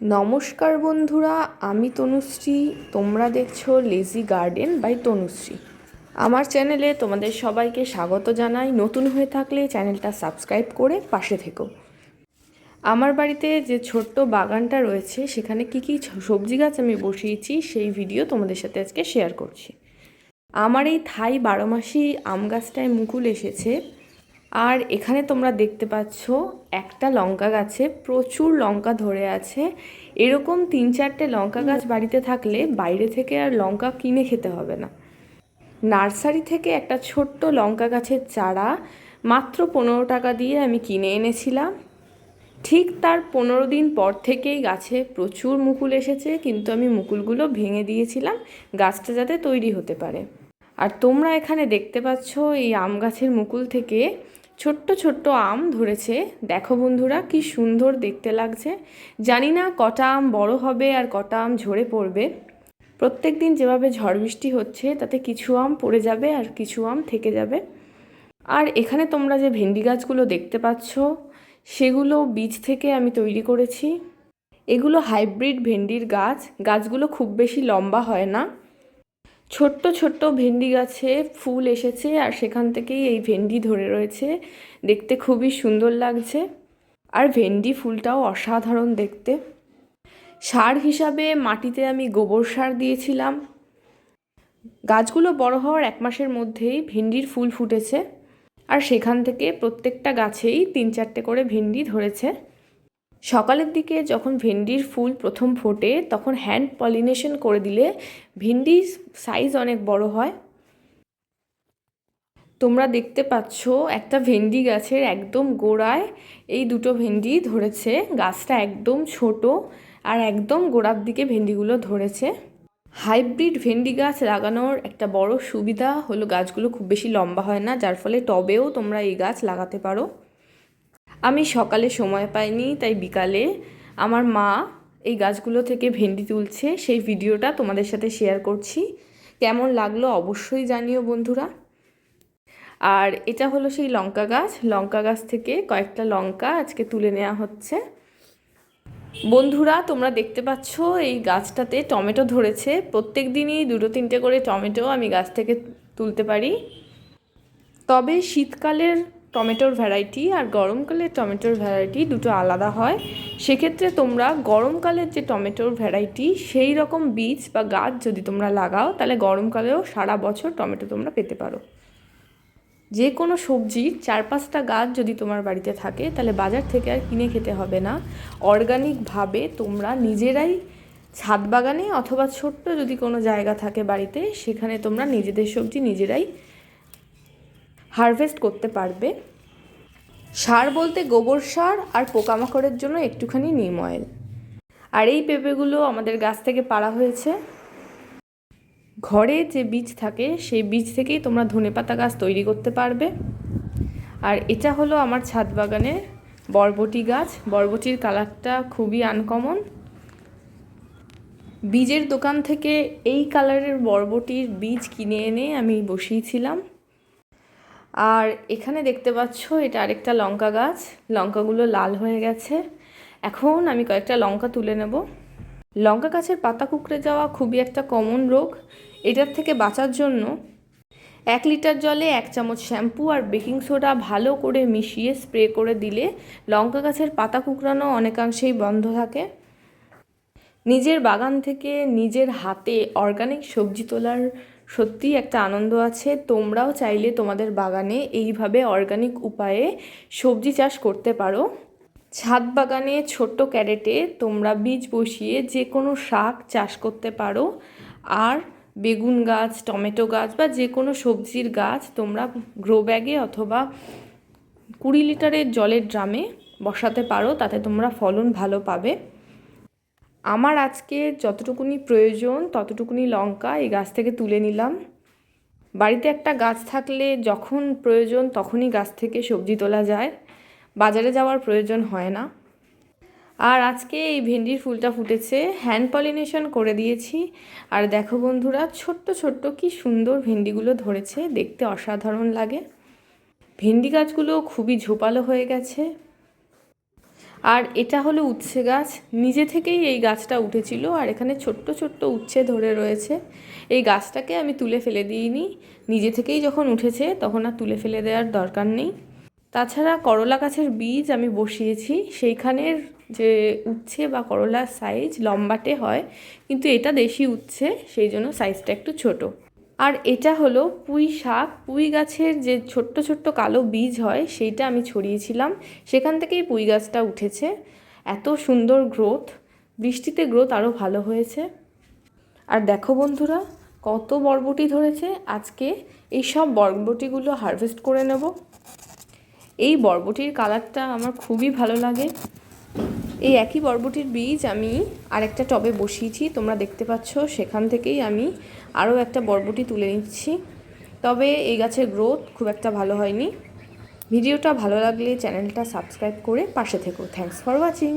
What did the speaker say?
নমস্কার বন্ধুরা, আমি তনুশ্রী। তোমরা দেখছ লেজি গার্ডেন বাই তনুশ্রী। আমার চ্যানেলে তোমাদের সবাইকে স্বাগত জানাই। নতুন হয়ে থাকলে চ্যানেলটা সাবস্ক্রাইব করে পাশে থেকো। আমার বাড়িতে যে ছোট্ট বাগানটা রয়েছে, সেখানে কি কি সবজি গাছ আমি বসিয়েছি, সেই ভিডিও তোমাদের সাথে আজকে শেয়ার করছি। আমার এই থাই বারো মাসি আম গাছটায় মুকুল এসেছে। আর এখানে তোমরা দেখতে পাচ্ছ একটা লঙ্কা গাছে প্রচুর লঙ্কা ধরে আছে। এরকম তিন চারটে লঙ্কা গাছ বাড়িতে থাকলে বাইরে থেকে আর লঙ্কা কিনে খেতে হবে না। নার্সারি থেকে একটা ছোট্ট লঙ্কা গাছের চারা মাত্র পনেরো টাকা দিয়ে আমি কিনে এনেছিলাম। ঠিক তার পনেরো দিন পর থেকেই গাছে প্রচুর মুকুল এসেছে, কিন্তু আমি মুকুলগুলো ভেঙে দিয়েছিলাম, গাছটা যাতে তৈরি হতে পারে। আর তোমরা এখানে দেখতে পাচ্ছ এই আম গাছের মুকুল থেকে ছোট্ট ছোট্ট আম ধরেছে। দেখো বন্ধুরা, কি সুন্দর দেখতে লাগছে। জানি না কটা আম বড় হবে আর কটা আম ঝরে পড়বে। প্রত্যেক দিন যেভাবে ঝড় বৃষ্টি হচ্ছে, তাতে কিছু আম পড়ে যাবে আর কিছু আম থেকে যাবে। আর এখানে তোমরা যে ভেন্ডি গাছগুলো দেখতে পাচ্ছ, সেগুলো বীজ থেকে আমি তৈরি করেছি। এগুলো হাইব্রিড ভেন্ডির গাছ। গাছগুলো খুব বেশি লম্বা হয় না। ছোট্ট ছোট্ট ভেন্ডি গাছে ফুল এসেছে আর সেখান থেকেই এই ভেন্ডি ধরে রয়েছে। দেখতে খুবই সুন্দর লাগছে। আর ভেন্ডি ফুলটাও অসাধারণ দেখতে। সার হিসাবে মাটিতে আমি গোবর সার দিয়েছিলাম। গাছগুলো বড় হওয়ার এক মাসের মধ্যেই ভেন্ডির ফুল ফুটেছে। আর সেখান থেকে প্রত্যেকটা গাছেই তিন চারটে করে ভেন্ডি ধরেছে। সকালের দিকে যখন ভেন্ডির ফুল প্রথম ফোটে, তখন হ্যান্ড পলিনেশন করে দিলে ভেন্ডির সাইজ অনেক বড় হয়। তোমরা দেখতে পাচ্ছ একটা ভেন্ডি গাছের একদম গোড়ায় এই দুটো ভেন্ডি ধরেছে। গাছটা একদম ছোট আর একদম গোড়ার দিকে ভেন্ডিগুলো ধরেছে। হাইব্রিড ভেন্ডি গাছ লাগানোর একটা বড় সুবিধা হলো গাছগুলো খুব বেশি লম্বা হয় না, যার ফলে টবেও তোমরা এই গাছ লাগাতে পারো। আমি সকালে সময় পাইনি, তাই বিকালে আমার মা এই গাছগুলো থেকে ভেন্ডি তুলছে। সেই ভিডিওটা তোমাদের সাথে শেয়ার করছি। কেমন লাগল অবশ্যই জানিও বন্ধুরা। আর এটা হলো সেই লঙ্কা গাছ। লঙ্কা গাছ থেকে কয়েকটা লঙ্কা আজকে তুলে নেওয়া হচ্ছে। বন্ধুরা, তোমরা দেখতে পাচ্ছ এই গাছটাতে টমেটো ধরেছে। প্রত্যেক দিনই দুটো তিনটে করে টমেটো আমি গাছ থেকে তুলতে পারি। তবে শীতকালের টমেটোর ভ্যারাইটি আর গরমকালের টমেটোর ভ্যারাইটি দুটো আলাদা হয়। সেক্ষেত্রে তোমরা গরমকালের যে টমেটোর ভ্যারাইটি, সেই রকম বীজ বা গাছ যদি তোমরা লাগাও, তাহলে গরমকালেও সারা বছর টমেটো তোমরা পেতে পারো। যে কোনো সবজির চার পাঁচটা গাছ যদি তোমার বাড়িতে থাকে, তাহলে বাজার থেকে আর কিনে খেতে হবে না। অর্গানিকভাবে তোমরা নিজেরাই ছাদ বাগানে অথবা ছোট্ট যদি কোনো জায়গা থাকে বাড়িতে, সেখানে তোমরা নিজেদের সবজি নিজেরাই হারভেস্ট করতে পারবে। সার বলতে গোবর সার আর পোকামাকড়ের জন্য একটুখানি নিম অয়েল। আর এই পেঁপেগুলো আমাদের গাছ থেকে পাড়া হয়েছে। ঘরে যে বীজ থাকে, সেই বীজ থেকেই তোমরা ধনেপাতা গাছ তৈরি করতে পারবে। আর এটা হলো আমার ছাদ বাগানের বরবটি গাছ। বরবটির কালারটা খুবই আনকমন বীজের দোকান থেকে এই কালারের বরবটির বীজ কিনে এনে আমি বসিয়েছিলাম। আর এখানে দেখতে পাচ্ছ এটা আরেকটা লঙ্কা গাছ। লঙ্কাগুলো লাল হয়ে গেছে। এখন আমি কয়েকটা লঙ্কা তুলে নেব। লঙ্কা গাছের পাতা কুকড়ে যাওয়া খুবই একটা কমন রোগ। এটার থেকে বাঁচার জন্য এক লিটার জলে এক চামচ শ্যাম্পু আর বেকিং সোডা ভালো করে মিশিয়ে স্প্রে করে দিলে লঙ্কা গাছের পাতা কুকড়ানো অনেকাংশেই বন্ধ থাকে। নিজের বাগান থেকে নিজের হাতে অর্গানিক সবজি তোলার সত্যিই একটা আনন্দ আছে। তোমরাও চাইলে তোমাদের বাগানে এইভাবে অর্গানিক উপায়ে সবজি চাষ করতে পারো। ছাদ বাগানে ছোট্ট ক্যারেটে তোমরা বীজ বসিয়ে যে কোনো শাক চাষ করতে পারো। আর বেগুন গাছ, টমেটো গাছ বা যে কোনো সবজির গাছ তোমরা গ্রো ব্যাগে অথবা কুড়ি লিটারের জলের ড্রামে বসাতে পারো। তাতে তোমরা ফলন ভালো পাবে। আমার আজকে যতটুকুনি প্রয়োজন, ততটুকুনি লঙ্কা এই গাছ থেকে তুলে নিলাম। বাড়িতে একটা গাছ থাকলে যখন প্রয়োজন তখনই গাছ থেকে সবজি তোলা যায়। বাজারে যাওয়ার প্রয়োজন হয় না। আর আজকে এই ভেন্ডির ফুলটা ফুটেছে হ্যান্ড পলিনেশন করে দিয়েছি। আর দেখো বন্ধুরা, ছোট্ট ছোট্ট কি সুন্দর ভেন্ডিগুলো ধরেছে, দেখতে অসাধারণ লাগে। ভেন্ডি গাছগুলো খুবই ঝোপালো হয়ে গেছে। আর এটা হলো উচ্ছে গাছ। নিজে থেকেই এই গাছটা উঠেছিল আর এখানে ছোট্ট ছোট্ট উচ্ছে ধরে রয়েছে। এই গাছটাকে আমি তুলে ফেলে দিইনি। নিজে থেকেই যখন উঠেছে তখন আর তুলে ফেলে দেওয়ার দরকার নেই। তাছাড়া করলা গাছের বীজ আমি বসিয়েছি। সেইখানের যে উচ্ছে বা করলার সাইজ লম্বাটে হয়, কিন্তু এটা দেশি উচ্ছে, সেই জন্য সাইজটা একটু ছোট। আর এটা হলো পুঁই শাক। পুঁই গাছের যে ছোট্ট ছোট্ট কালো বীজ হয়, সেইটা আমি ছড়িয়েছিলাম। সেখান থেকেই পুঁই গাছটা উঠেছে। এত সুন্দর গ্রোথ। বৃষ্টিতে গ্রোথ আরও ভালো হয়েছে। আর দেখো বন্ধুরা, কত বরবটি ধরেছে। আজকে এই সব বরবটিগুলো হারভেস্ট করে নেব। এই বরবটির কালারটা আমার খুবই ভালো লাগে। এই একই বরবটির বীজ আমি আরেকটা টবে বসিয়েছি। তোমরা দেখতে পাচ্ছ, সেখান থেকেই আমি আরও একটা বরবটি তুলে নিচ্ছি। তবে এই গাছের গ্রোথ খুব একটা ভালো হয়নি। ভিডিওটা ভালো লাগলে চ্যানেলটা সাবস্ক্রাইব করে পাশে থেকো। Thanks for watching